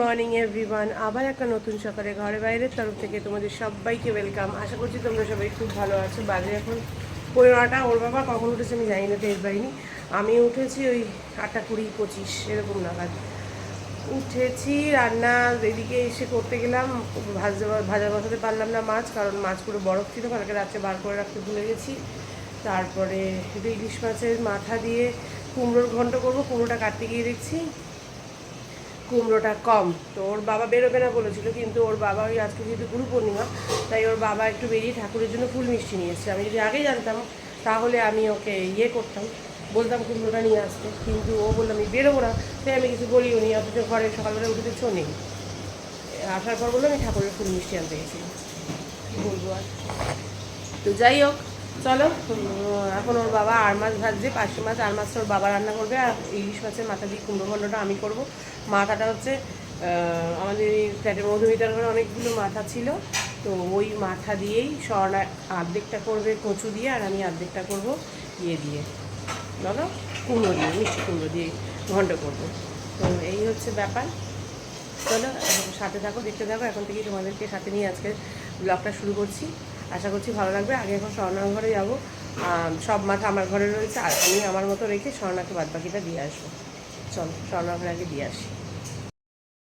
Morning, everyone. আবার একটা নতুন সকালে ঘরে বাইরের তরফ থেকে তোমাদের সবাইকে ওয়েলকাম। আশা করছি তোমরা সবাই খুব ভালো আছো। বাজে এখন পনেরোটা। ওর বাবা কখন উঠেছে আমি জানি না, টের পাইনি। আমি উঠেছি ওই আটটা কুড়ি পঁচিশ, এরকম নাগাদ। উঠেছি, রান্না এদিকে এসে করতে গেলাম। ভাজা ভাজা বসাতে পারলাম না মাছ, কারণ মাছ পুরো বরফ ছিল। কালকে রাত্রে বার করে রাখতে ভুলে গেছি। তারপরে ইলিশ মাছের মাথা দিয়ে কুমড়োর ঘন্ট করব। কুমড়োটা কাটতে গিয়ে দেখছি। কুমড়োটা কম। তো ওর বাবা বেরোবে না বলেছিল, কিন্তু ওর বাবা ওই আজকে যেহেতু গুরু পূর্ণিমা তাই ওর বাবা একটু বেরিয়ে ঠাকুরের জন্য ফুল মিষ্টি নিয়ে এসছে। আমি যদি আগেই জানতাম, তাহলে আমি ওকে ইয়ে করতাম, বলতাম কুমড়োটা নিয়ে আসতে। কিন্তু ও বলল, আমি বেরোবো না। তাই আমি কিছু বলিও নি, অথচ ঘরে সকালবেলা উঠে দেখছ নেই। আসার পর বলল, আমি ঠাকুরের ফুল মিষ্টি আনতে গেছি বলব আর? তো যাই হোক চলো এখন ওর বাবা আর মাছ ভাজছে পাঁচশো মাছ আর মাছটা ওর বাবা রান্না করবে, আর ইলিশ মাছের মাথা দিয়ে কুমড়ো ঘন্টটা আমি করব। মাথাটা হচ্ছে আমাদের ফ্ল্যাটের মধুমিতার ঘরে অনেকগুলো মাথা ছিল, তো ওই মাথা দিয়েই স্বর্ণা অর্ধেকটা করবে কচু দিয়ে, আর আমি অর্ধেকটা করব ইয়ে দিয়ে, বলো? কুমড়ো দিয়ে, মিষ্টি কুমড়ো দিয়ে ঘন্ট করব। তো এই হচ্ছে ব্যাপার। চলো, সাথে থাকো, দেখতে থাকো। এখন থেকেই তোমাদেরকে সাথে নিয়ে আজকে ব্লগটা শুরু করছি। আশা করছি ভালো লাগবে। আগে এখন স্বর্ণার ঘরে যাব। সব মাথা আমার ঘরে রয়েছে। আর আমি আমার মতো রেখে স্বর্ণাকে বাদ বাকিটা দিয়ে আসব। চল স্বর্ণার ঘরে আগে দিয়ে আসি।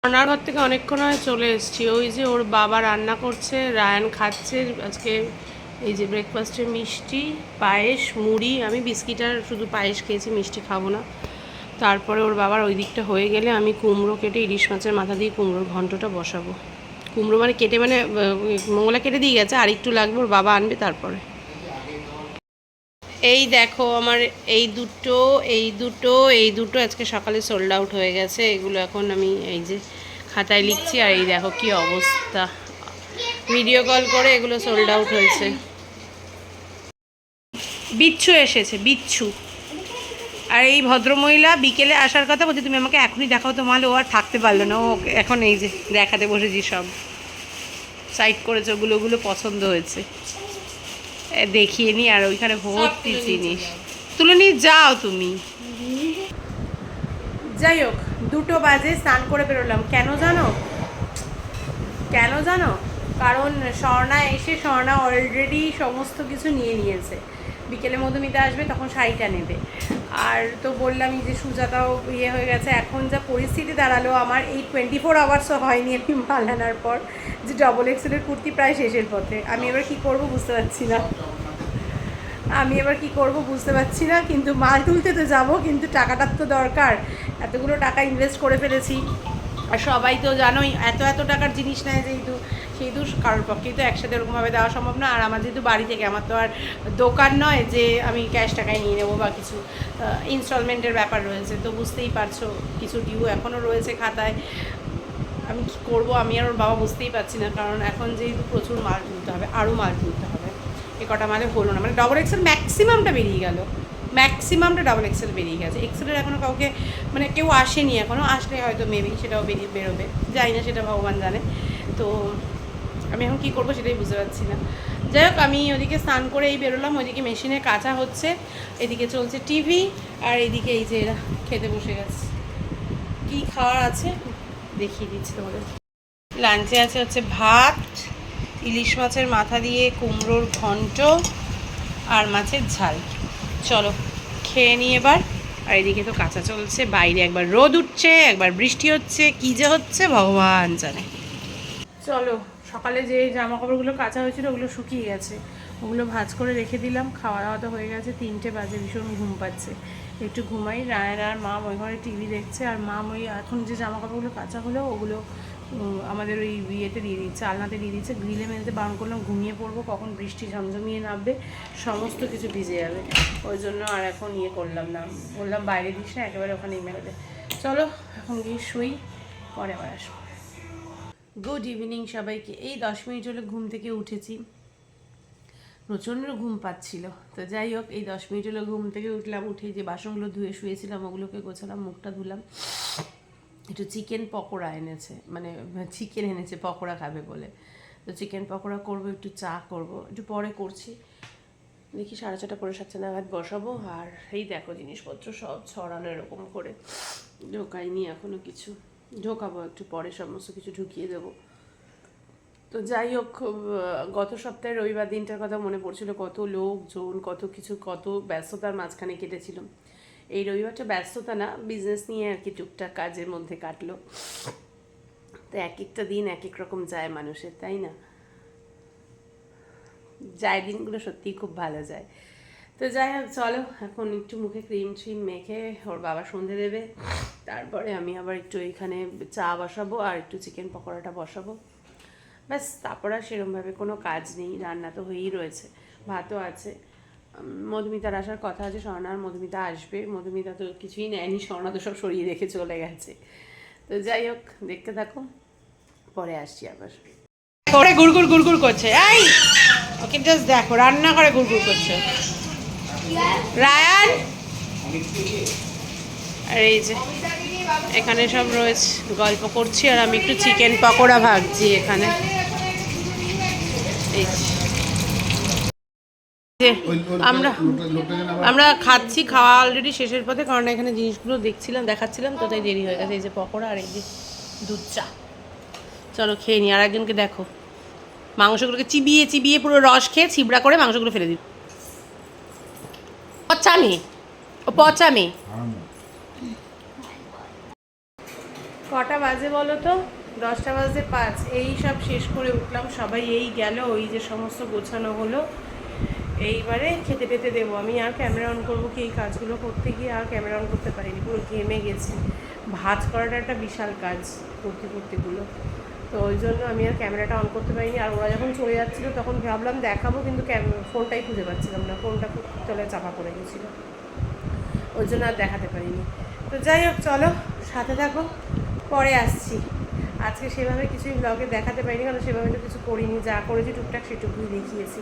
স্বর্ণার ঘর থেকে অনেকক্ষণ হয় চলে এসেছি। ওই যে ওর বাবা রান্না করছে, রায়ান খাচ্ছে, আজকে এই যে ব্রেকফাস্টে মিষ্টি, পায়েস, মুড়ি, আমি বিস্কিট আর শুধু পায়েস খেয়েছি, মিষ্টি খাব না। তারপরে ওর বাবার ওই দিকটা হয়ে গেলে আমি কুমড়ো কেটে ইলিশ মাছের মাথা দিয়ে কুমড়োর ঘন্টটা বসাবো। কুমড়ো মানে কেটে মানে মঙ্গলা কেটে দিয়ে গেছে, আর একটু লাগবে, ওর বাবা আনবে তারপরে। এই দেখো আমার এই দুটো এই দুটো এই দুটো আজকে সকালে সোল্ড আউট হয়ে গেছে, এগুলো এখন আমি এই যে খাতায় লিখছি, আর এই দেখো কি অবস্থা। ভিডিও কল করে এগুলো সোল্ড আউট হয়েছে। বিচ্ছু এসেছে, বিচ্ছু। আর এই ভদ্রমহিলা বিকেলে আসার কথা বলছে তুমি আমাকে এখনই দেখাও তো মালে। ও আর থাকতে পারল না। ও এখন এই যে দেখাতে বসেছি সব। সাইড করেছে ওগুলো ওগুলো পছন্দ হয়েছে। দেখিয়ে নি আর ওইখানে ভর্তি জিনিস। তুলে নিয়ে যাও তুমি। যাই হোক দুটো বাজে স্নান করে বেরোলাম। কেন জানো? কেন জানো? কারণ স্বর্ণা এসে স্বর্ণা অলরেডি সমস্ত কিছু নিয়ে নিয়েছে। বিকেলে মধুমিতা আসবে, তখন শাড়িটা নেবে। আর তো বললামই যে সুজাতাও ইয়ে হয়ে গেছে। এখন যা পরিস্থিতি দাঁড়াল আমার, এই টোয়েন্টি ফোর আওয়ার্সও হয়নি আমি মাল আনার পর, যে ডবল এক্সেলের কুর্তি প্রায় শেষের পথে। আমি এবার কি করব বুঝতে পারছি না। আমি এবার কি করব বুঝতে পারছি না, কিন্তু মাল তুলতে তো যাব, কিন্তু টাকাটার তো দরকার। এতগুলো টাকা ইনভেস্ট করে ফেলেছি। আর সবাই তো জানোই, এত এত টাকার জিনিস নেয় যেহেতু। সেহেতু কারোর পক্ষেই তো একসাথে ওরকমভাবে দেওয়া সম্ভব না। আর আমার যেহেতু বাড়ি থেকে, আমার তো আর দোকান নয় যে আমি ক্যাশ টাকায় নিয়ে নেব বা কিছু ইনস্টলমেন্টের ব্যাপার রয়েছে। তো বুঝতেই পারছ, কিছু ডিউ এখনও রয়েছে খাতায়। আমি কী করব? আমি আর ওর বাবা বুঝতেই পারছি না। কারণ এখন যেহেতু প্রচুর মাল তুলতে হবে, আরও মাল তুলতে হবে। এ কটা মালে হলো না। মানে ডবল এক্সেল ম্যাক্সিমামটা বেরিয়ে গেল। ম্যাক্সিমামটা ডবল এক্সেল বেরিয়ে গেছে। এক্সেলের এখনও কাউকে মানে কেউ আসেনি এখনও আসলে হয়তো মেবি সেটাও বেরিয়ে বেরোবে। জানি না, সেটা ভগবান জানে। তো আমি এখন কী করব সেটাই বুঝতে পারছি না। যাই হোক, আমি ওদিকে স্নান করে এই বেরোলাম, ওইদিকে মেশিনে কাঁচা হচ্ছে, এদিকে চলছে টিভি, আর এদিকে এই যে এরা খেতে বসে গেছে। কী খাওয়ার আছে? দেখিয়ে দিচ্ছি তোমাদের। লাঞ্চে আছে হচ্ছে ভাত, ইলিশ মাছের মাথা দিয়ে কুমড়োর ঘন্ট, আর মাছের ঝাল। চলো, খেয়ে নিই এবার। আর এদিকে তো কাঁচা চলছে, বাইরে একবার রোদ উঠছে, একবার বৃষ্টি হচ্ছে, কী যে হচ্ছে ভগবান জানে। চলো সকালে যে জামা কাপড়গুলো কাঁচা হয়েছিল, ওগুলো শুকিয়ে গেছে। ওগুলো ভাজ করে রেখে দিলাম খাওয়া দাওয়া তো হয়ে গেছে, তিনটে বাজে, ভীষণ ঘুম পাচ্ছে। একটু ঘুমাই, রায়ের আর মা ওই ঘরে টিভি দেখছে, আর মা ওই এখন যে জামা কাপড়গুলো কাঁচা হলো, ওগুলো আমাদের ওই ইয়েতে দিয়ে দিচ্ছে, আলনাতে দিয়ে দিচ্ছে, গ্রিলে মেলতে বারণ করলাম, ঘুমিয়ে পড়ব, কখন বৃষ্টি ঝমঝমিয়ে নামবে, সমস্ত কিছু ভিজে যাবে। ওই জন্য আর এখন ইয়ে করলাম না। বললাম, বাইরে দিস না, একেবারে ওখানেই মেলে চলো, এখন গিয়ে শুই, পরে আবার আসব। গুড ইভিনিং সবাইকে। এই দশ মিনিট হলো ঘুম থেকে উঠেছি। প্রচণ্ড ঘুম পাচ্ছিল। তো যাই হোক, এই দশ মিনিট হলো ঘুম থেকে উঠলাম উঠে যে বাসনগুলো ধুয়ে শুয়েছিলাম, ওগুলোকে গোছালাম, মুখটা ধুলাম। একটু চিকেন পকোড়া এনেছে মানে চিকেন এনেছে, পকোড়া খাবে বলে। তো চিকেন পকোড়া করব, একটু চা করব। একটু পরে করছি। দেখি সাড়ে ছটা পরে সাতটা নাগাদ বসাবো। আর এই দেখো জিনিসপত্র সব ছড়ানো এরকম করে। ঢোকাইনি এখনও কিছু। ঢোকাবো, একটু পরে সমস্ত কিছু ঢুকিয়ে দেবো। তো যাই হোক গত সপ্তাহে রবিবার দিনটার কথা মনে পড়ছিল, কত লোকজন, কত কিছু, কত ব্যস্ততার মাঝখানে কেটেছিল। এই রবিবারটা ব্যস্ততা না বিজনেস নিয়ে আর কি টুকটাক কাজের মধ্যে কাটলো। তো এক একটা দিন এক এক রকম যায় মানুষের, তাই না? যায় দিনগুলো সত্যিই খুব ভালো যায়। তো যাই হোক, চলো, এখন একটু মুখে ক্রিম ট্রিম মেখে ওর বাবা সন্ধে দেবে। তারপরে আমি আবার একটু এখানে চা বসাবো আর একটু চিকেন পকোড়াটা বসাবো। ব্যাস তারপর আর সেরমভাবে কোনো কাজ নেই রান্না তো হয়েই রয়েছে ভাতও আছে। মধুমিতার আসার কথা আছে স্বর্ণার মধুমিতা আসবে। মধুমিতা তো কিছুই নেয়নি স্বর্ণা তো সব সরিয়ে রেখে চলে গেছে। তো যাই হোক দেখতে থাকো পরে আসছি আবার। করে গুড়গুড় গুড়গুড় করছে। এই ওকে জাস্ট দেখো রান্না করে গুড়গুড় করছে। রায়ান? আর এই যে এখানে সব রয়েছে, গল্প করছি আর আমি একটু চিকেন পকোড়া ভাজছি এখানে। এই আমরা আমরা খাচ্ছি, খাওয়া অলরেডি শেষের পথে, কারণ এখানে জিনিসগুলো দেখছিলাম, দেখাচ্ছিলাম, তো তাই দেরি হয়ে গেছে। এই যে পকোড়া আর এই যে দুধ চা। চলো খেয়ে নি আর একজনকে দেখো। মাংসগুলোকে চিবিয়ে চিবিয়ে পুরো রস খেয়ে ছিবড়া করে মাংসগুলো ফেলে দিই। পচা মেয়ে ও পচা মেয়ে কটা বাজে বলো তো? দশটা বাজে পাঁচ। এই সব শেষ করে উঠলাম। সবাই এই গেল, ওই যে সমস্ত গোছানো হলো। এইবারে খেতে পেতে দেবো। আমি আর ক্যামেরা অন করব কি? এই কাজগুলো করতে গিয়ে আর ক্যামেরা অন করতে পারিনি। পুরো ঘেমে গেছি। ভাজ করাটা একটা বিশাল কাজ করতে করতেগুলো তো ওই জন্য আমি আর ক্যামেরাটা অন করতে পারিনি। আর ওরা যখন চলে যাচ্ছিল, তখন ভাবলাম দেখাবো, কিন্তু ফোনটাই খুঁজে পাচ্ছিলাম না। ফোনটা খুব তলায় চাপা পড়ে গেছিল। ওই জন্য আর দেখাতে পারিনি। তো যাই হোক, চলো, সাথে থাকো। পরে আসছি। আজকে সেভাবে কিছুই ব্লগে দেখাতে পারিনি, কারণ সেভাবে তো কিছু করিনি, যা করেছি টুকটাক সেটুকুই দেখিয়েছি।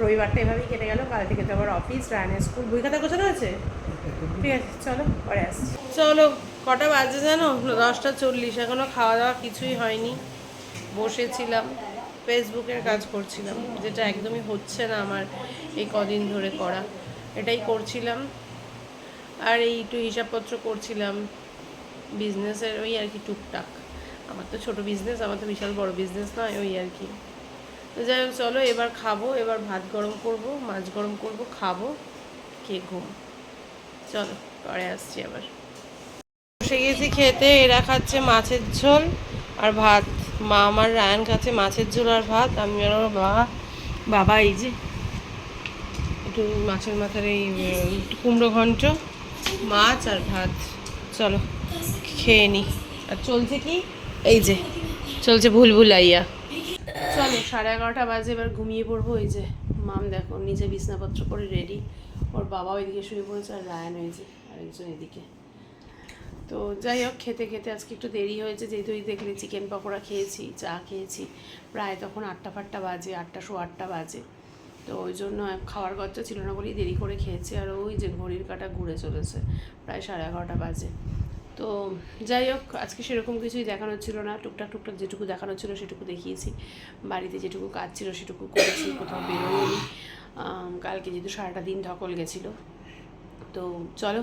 রবিবারটা এভাবেই কেটে গেল, কাল থেকে তো আবার অফিস রানের স্কুল বই খাতা আছে ঠিক আছে, চলো, পরে আসছি। চলো, কটা বাজে জানো? দশটা চল্লিশ এখনও খাওয়া দাওয়া কিছুই হয়নি। বসেছিলাম ফেসবুকের কাজ করছিলাম, যেটা একদমই হচ্ছে না আমার এই কদিন ধরে করা। এটাই করছিলাম। আর এই একটু হিসাবপত্র করছিলাম বিজনেসের ওই আর কি টুকটাক। আমার তো ছোট বিজনেস আমার তো বিশাল বড় বিজনেস নয় ওই আর কি। তো যাই হোক, চলো এবার খাব, এবার ভাত গরম করব, মাছ গরম করব, খাব কে ঘুম। চলো, পরে আসছি আবার। বসে গেছি খেতে, এরা খাচ্ছে মাছের ঝোল আর ভাত। মা আমার রায়ান খাচ্ছে মাছের ঝোল আর ভাত। আমি আর বাবা বাবা এই যে, একটু মাছের মাথার এই কুমড়ো ঘন্ট, মাছ আর ভাত। চলো। খেয়ে নি। আর চলছে কি? এই যে। চলছে ভুল ভুলাইয়া চলো সাড়ে এগারোটা বাজে এবার ঘুমিয়ে পড়ব। এই যে মাম দেখো নিচে বিছনাপত্র করে রেডি ওর বাবা ওইদিকে শুয়ে পড়েছে আর রায়ান হয়েছে আরেকজন এদিকে। তো যাই হোক খেতে খেতে আজকে একটু দেরি হয়েছে। যেহেতু ওই দেখলে চিকেন পকোড়া খেয়েছি চা খেয়েছি। প্রায় তখন আটটা ফাটটা বাজে আটটা শো আটটা বাজে। তো ওই জন্য খাওয়ার গচ্চা ছিল না বলেই দেরি করে খেয়েছি। আর ওই যে ঘড়ির কাটা ঘুরে চলেছে প্রায় সাড়ে এগারোটা বাজে। তো যাই হোক, আজকে সেরকম কিছুই দেখানো ছিল না। টুকটাক টুকটাক যেটুকু দেখানো ছিল সেটুকু দেখিয়েছি। বাড়িতে যেটুকু কাজ ছিল সেটুকু করেছি, কোথাও বেরোয়নি কালকে যেহেতু সারাটা দিন ধকল গেছিল তো চলো,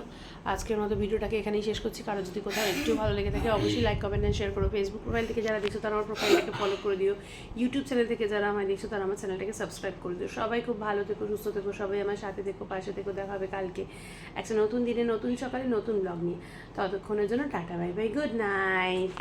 আজকের মতো ভিডিওটাকে এখানেই শেষ করছি। কারও যদি কোথাও একটু ভালো লেগে থাকে, অবশ্যই লাইক কমেন্ট অ্যান্ড শেয়ার করো। ফেসবুক প্রোফাইল থেকে যারা দেখছ, তারা আমার প্রোফাইলটাকে ফলো করে দিও। ইউটিউব চ্যানেল থেকে যারা আমায় দেখছ, তারা আমার চ্যানেলটাকে সাবস্ক্রাইব করে দিও। সবাই খুব ভালো থেকো, সুস্থ থেকো, সবাই আমার সাথে থেকো, পাশে থেকো। দেখা হবে কালকে একটা নতুন দিনে, নতুন সকালে, নতুন ব্লগ নিয়ে। ততক্ষণের জন্য tata bye bye good night